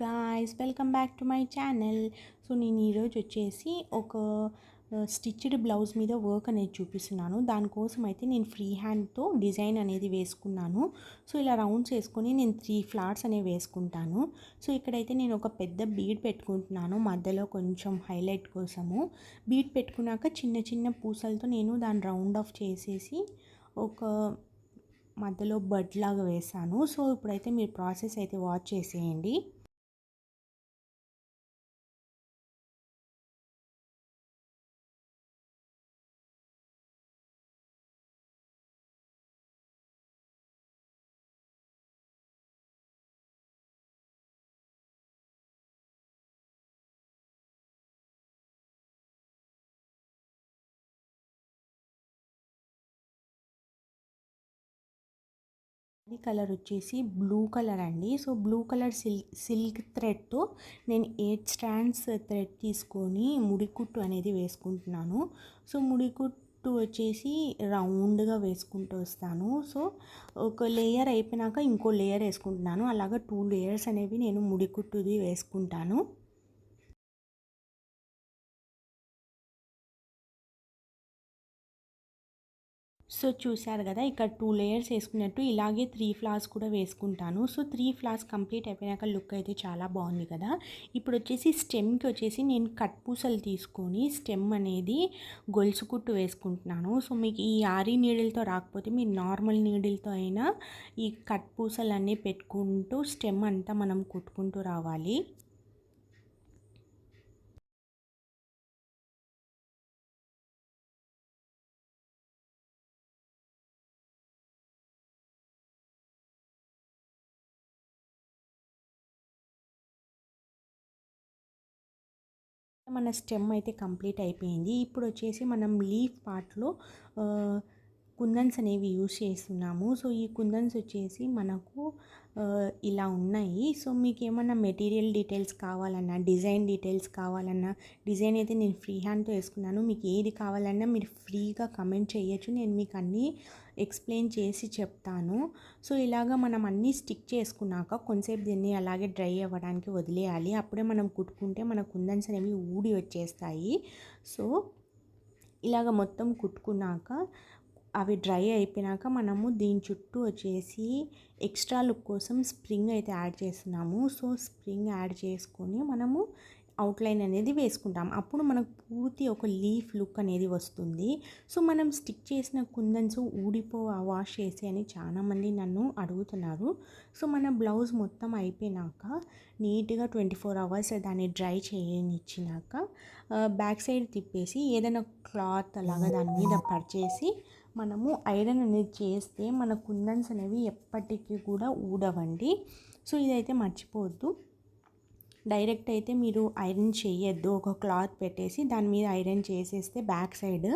Guys welcome back to my channel so నేను ఈరోజు వచ్చేసి ఒక uh, స్టిచ్డ్ బ్లౌజ్ మీద వర్క్ అనేది చూపిస్తున్నాను. దానికోసం అయితే నేను ఫ్రీ హ్యాండ్తో డిజైన్ అనేది వేసుకున్నాను. సో ఇలా రౌండ్స్ వేసుకొని నేను త్రీ ఫ్లాట్స్ అనేవి వేసుకుంటాను. సో ఇక్కడైతే నేను ఒక పెద్ద బీడ్ పెట్టుకుంటున్నాను. మధ్యలో కొంచెం హైలైట్ కోసము. బీడ్ పెట్టుకున్నాక చిన్న చిన్న పూసలతో నేను దాన్ని రౌండ్ ఆఫ్ చేసేసి ఒక మధ్యలో బడ్ లాగా వేసాను. సో ఇప్పుడైతే మీరు ప్రాసెస్ అయితే వాచ్ చేసేయండి. ఈ కలర్ వచ్చేసి బ్లూ కలర్ అండి. So blue colour silk silk థ్రెడ్తో నేను ఎయిట్ స్టాండ్స్ థ్రెడ్ తీసుకొని ముడికుట్టు అనేది వేసుకుంటున్నాను. సో ముడికుట్టు వచ్చేసి రౌండ్గా వేసుకుంటూ వస్తాను. సో ఒక లేయర్ అయిపోయినాక ఇంకో లేయర్ వేసుకుంటున్నాను. అలాగా టూ లేయర్స్ అనేవి నేను ముడికుట్టుది వేసుకుంటాను. సో చూశారు కదా ఇక్కడ టూ లేయర్స్ వేసుకున్నట్టు ఇలాగే త్రీ ఫ్లాస్ కూడా వేసుకుంటాను. సో త్రీ ఫ్లాస్ కంప్లీట్ అయిపోయాక లుక్ అయితే చాలా బాగుంది కదా. ఇప్పుడు వచ్చేసి స్టెమ్కి వచ్చేసి నేను కట్ పూసలు తీసుకొని స్టెమ్ అనేది గొలుసు కుట్టు వేసుకుంటున్నాను. సో మీకు ఈ ఆరి నీడిల్తో రాకపోతే మీరు నార్మల్ నీడిల్తో అయినా ఈ కట్ పూసలు అన్నీ పెట్టుకుంటూ స్టెమ్ అంతా మనం కుట్టుకుంటూ రావాలి. మన స్టెమ్ అయితే కంప్లీట్ అయిపోయింది. ఇప్పుడు వచ్చేసి మనం లీఫ్ పార్ట్లో కుందన్స్ అనేవి యూస్ చేస్తున్నాము. సో ఈ కుందన్స్ వచ్చేసి మనకు ఇలా ఉన్నాయి. సో మీకు ఏమన్నా మెటీరియల్ డీటెయిల్స్ కావాలన్నా డిజైన్ డీటెయిల్స్ కావాలన్నా డిజైన్ అయితే నేను ఫ్రీ హ్యాండ్తో వేసుకున్నాను. మీకు ఏది కావాలన్నా మీరు ఫ్రీగా కమెంట్ చేయొచ్చు. నేను మీకు అన్నీ ఎక్స్ప్లెయిన్ చేసి చెప్తాను. సో ఇలాగ మనం అన్నీ స్టిక్ చేసుకున్నాక కొంతసేపు దీన్ని అలాగే డ్రై అవ్వడానికి వదిలేయాలి. అప్పుడే మనం కుట్టుకుంటే మన కుందన్స్ అనేవి ఊడి వచ్చేస్తాయి. సో ఇలాగ మొత్తం కుట్టుకున్నాక అవి డ్రై అయిపోయినాక మనము దీని చుట్టూ వచ్చేసి ఎక్స్ట్రా లుక్ కోసం స్ప్రింగ్ అయితే యాడ్ చేస్తున్నాము. సో స్ప్రింగ్ యాడ్ చేసుకొని మనము అవుట్లైన్ అనేది వేసుకుంటాం. అప్పుడు మనకు పూర్తి ఒక లీఫ్ లుక్ అనేది వస్తుంది. సో మనం స్టిక్ చేసిన కుందన్స్ ఊడిపో వాష్ చేసి అని చాలామంది నన్ను అడుగుతున్నారు. సో మన బ్లౌజ్ మొత్తం అయిపోయినాక నీట్గా ట్వంటీ ఫోర్ అవర్స్ దాన్ని డ్రై చేయనిచ్చినాక బ్యాక్ సైడ్ తిప్పేసి ఏదైనా క్లాత్ అలాగా దాని మీద పరిచేసి మనము ఐరన్ అనేది చేస్తే మన కుందన్స్ అనేవి ఎప్పటికీ కూడా ఊడవండి. సో ఇదైతే మర్చిపోవద్దు. డైరెక్ట్ అయితే మీరు ఐరన్ చేయొద్దు. ఒక క్లాత్ పెట్టేసి దాని మీద ఐరన్ చేసేస్తే బ్యాక్ సైడ్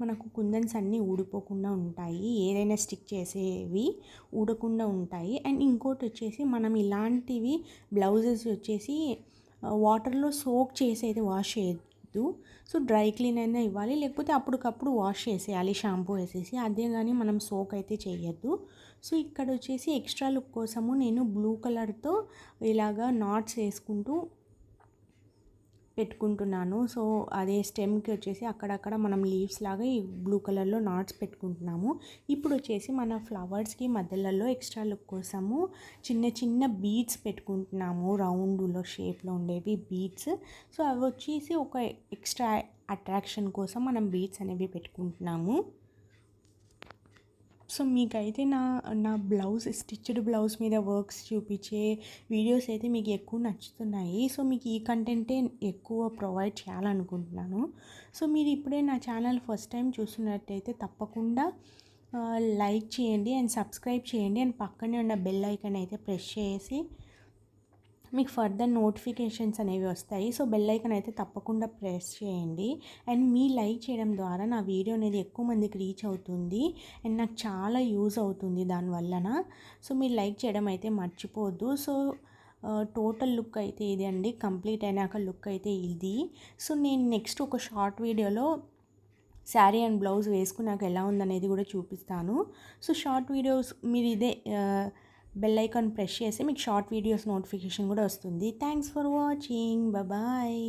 మనకు కుందన్స్ అన్నీ ఊడిపోకుండా ఉంటాయి. ఏదైనా స్టిక్ చేసేవి ఊడకుండా ఉంటాయి. అండ్ ఇంకోటి వచ్చేసి మనం ఇలాంటివి బ్లౌజెస్ వచ్చేసి వాటర్లో సోక్ చేసి అయితే వాష్ చేయొద్దు సో డ్రై క్లీన్ అయినా ఇవ్వాలి. లేకపోతే అప్పటికప్పుడు వాష్ చేసేయాలి. షాంపూ వేసేసి. అదే కానీ మనం సోక్ అయితే చేయొద్దు. సో ఇక్కడ వచ్చేసి ఎక్స్ట్రా లుక్ కోసము నేను బ్లూ కలర్తో ఇలాగా నాట్స్ వేసుకుంటూ పెట్టుకుంటున్నాను. సో అదే స్టెమ్కి వచ్చేసి అక్కడక్కడ మనం లీవ్స్ లాగా ఈ బ్లూ కలర్లో నాట్స్ పెట్టుకుంటున్నాము. ఇప్పుడు వచ్చేసి మన ఫ్లవర్స్కి మధ్యలలో ఎక్స్ట్రా లుక్ కోసము చిన్న చిన్న బీడ్స్ పెట్టుకుంటున్నాము. రౌండ్లో షేప్లో ఉండేవి బీడ్స్. సో అవి వచ్చేసి ఒక ఎక్స్ట్రా అట్రాక్షన్ కోసం మనం బీడ్స్ అనేవి పెట్టుకుంటున్నాము. సో మీకైతే నా నా బ్లౌజ్ స్టిచ్డ్ బ్లౌజ్ మీద వర్క్స్ చూపించే వీడియోస్ అయితే మీకు ఎక్కువ నచ్చుతున్నాయి. సో మీకు ఈ కంటెంటే ఎక్కువ ప్రొవైడ్ చేయాలనుకుంటున్నాను. సో మీరు ఇప్పుడే నా ఛానల్ ఫస్ట్ టైం చూస్తున్నట్టయితే తప్పకుండా లైక్ చేయండి అండ్ సబ్స్క్రైబ్ చేయండి. అండ్ పక్కనే ఉన్న బెల్ ఐకన్ అయితే ప్రెస్ చేసి మీకు ఫర్దర్ నోటిఫికేషన్స్ అనేవి వస్తాయి. సో బెల్ ఐకన్ అయితే తప్పకుండా ప్రెస్ చేయండి. అండ్ మీ లైక్ చేయడం ద్వారా నా వీడియో అనేది ఎక్కువ మందికి రీచ్ అవుతుంది. అండ్ నాకు చాలా యూజ్ అవుతుంది దానివల్లన సో మీరు లైక్ చేయడం అయితే మర్చిపోవద్దు. సో టోటల్ లుక్ అయితే ఇది అండి. కంప్లీట్ అయినాక లుక్ అయితే ఇది. సో నేను నెక్స్ట్ ఒక షార్ట్ వీడియోలో శారీ అండ్ బ్లౌజ్ వేసుకున్నాక ఎలా ఉందనేది కూడా చూపిస్తాను. సో షార్ట్ వీడియోస్ మీరు ఇదే బెల్ ఐకాన్ ప్రెస్ చేసి మీకు షార్ట్ వీడియోస్ నోటిఫికేషన్ కూడా వస్తుంది. Thanks for watching bye